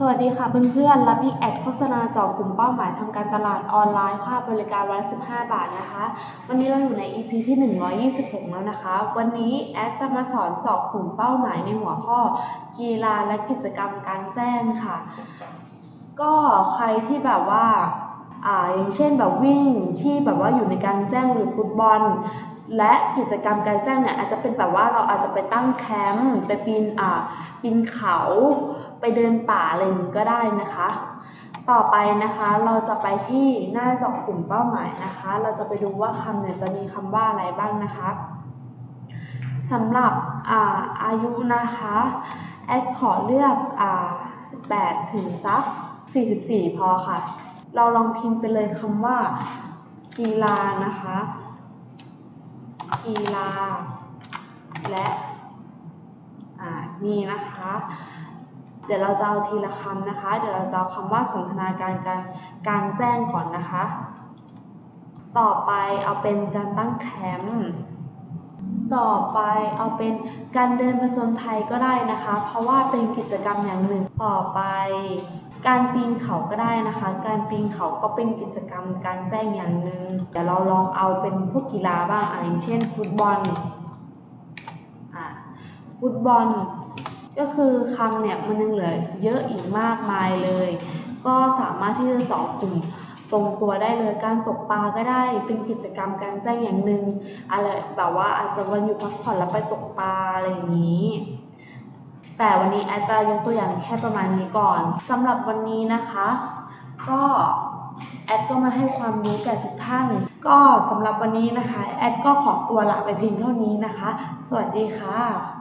สวัสดีค่ะเพื่อนๆ รับอีกแอดโฆษณาเจาะกลุ่มเป้าหมายทำการตลาดออนไลน์ค่าบริการวันละ15 บาทนะคะ วันนี้เราอยู่ใน EP ที่ 126 แล้วนะคะ วันนี้แอดจะมาสอนเจาะกลุ่มเป้าหมายในหัวข้อ กีฬาและกิจกรรมการแจ้งค่ะ ก็ใครที่แบบว่าอ่าอย่างเช่นแบบวิ่งที่แบบว่าอยู่ในการแจ้งหรือฟุตบอล และกิจกรรมกลารแจ้งเนี่ยอาจจะเป็นแบบว่าเราอาจจะไปตั้งแคมป์ไปปีนอ่าปีนเขาไปเดินป่าอะไรอย่างนี้ก็ได้นะคะ ต่อไปนะคะเราจะไปที่หน้าจาะกลุ่มเป้าหมายนะคะ เราจะไปดูว่าคำเนี่ยจะมีคำว่าอะไรบ้างนะคะสำหรับอ่าอายุนะคะแอดขอเลือกอ่า18 ถึงสัก 44 พอค่ะ เราลองพิมพ์ไปเลยคำว่ากีฬานะคะ กีฬา และอ่ามีนะคะ เดี๋ยวเราจะเอาทีละคำนะคะ เดี๋ยวเราจะเอาคำว่าสนทนาการการการแจ้งก่อนนะคะ ต่อไปเอาเป็นการตั้งแคมป์ต่อไปเอาเป็นการเดินผจญภัยก็ได้นะคะ เพราะว่าเป็นกิจกรรมอย่างหนึ่งต่อไป การปีนเขาก็ได้นะคะ การปีนเขาก็เป็นกิจกรรมการแจ้งอย่างหนึ่งเดี๋ยวเราลองเอาเป็นพวกกีฬาบ้างอะอย่างเช่น ฟุตบอลอะฟุตบอล ก็คือคำเนี่ยมันยังเหลือเยอะอีกมากมายเลย ก็สามารถที่จะเจาะกลุ่มตรงตัวได้เลยการตกปลาก็ได้เป็นกิจกรรมการแจ้งอย่างหนึ่งอะไรแบบว่าอาจจะวันหยุดพักผ่อนแล้วไปตกปลาอะไรอย่างนี้ แต่วันนี้อาจะยกตัวอย่างแค่ประมาณนี้ก่อนสำหรับวันนี้นะคะ ก็แอดก็มาให้ความรู้แก่ทุกท่าน ก็สำหรับวันนี้นะคะ แอดก็ขอตัวลาไปเพียงเท่านี้นะคะ สวัสดีค่ะ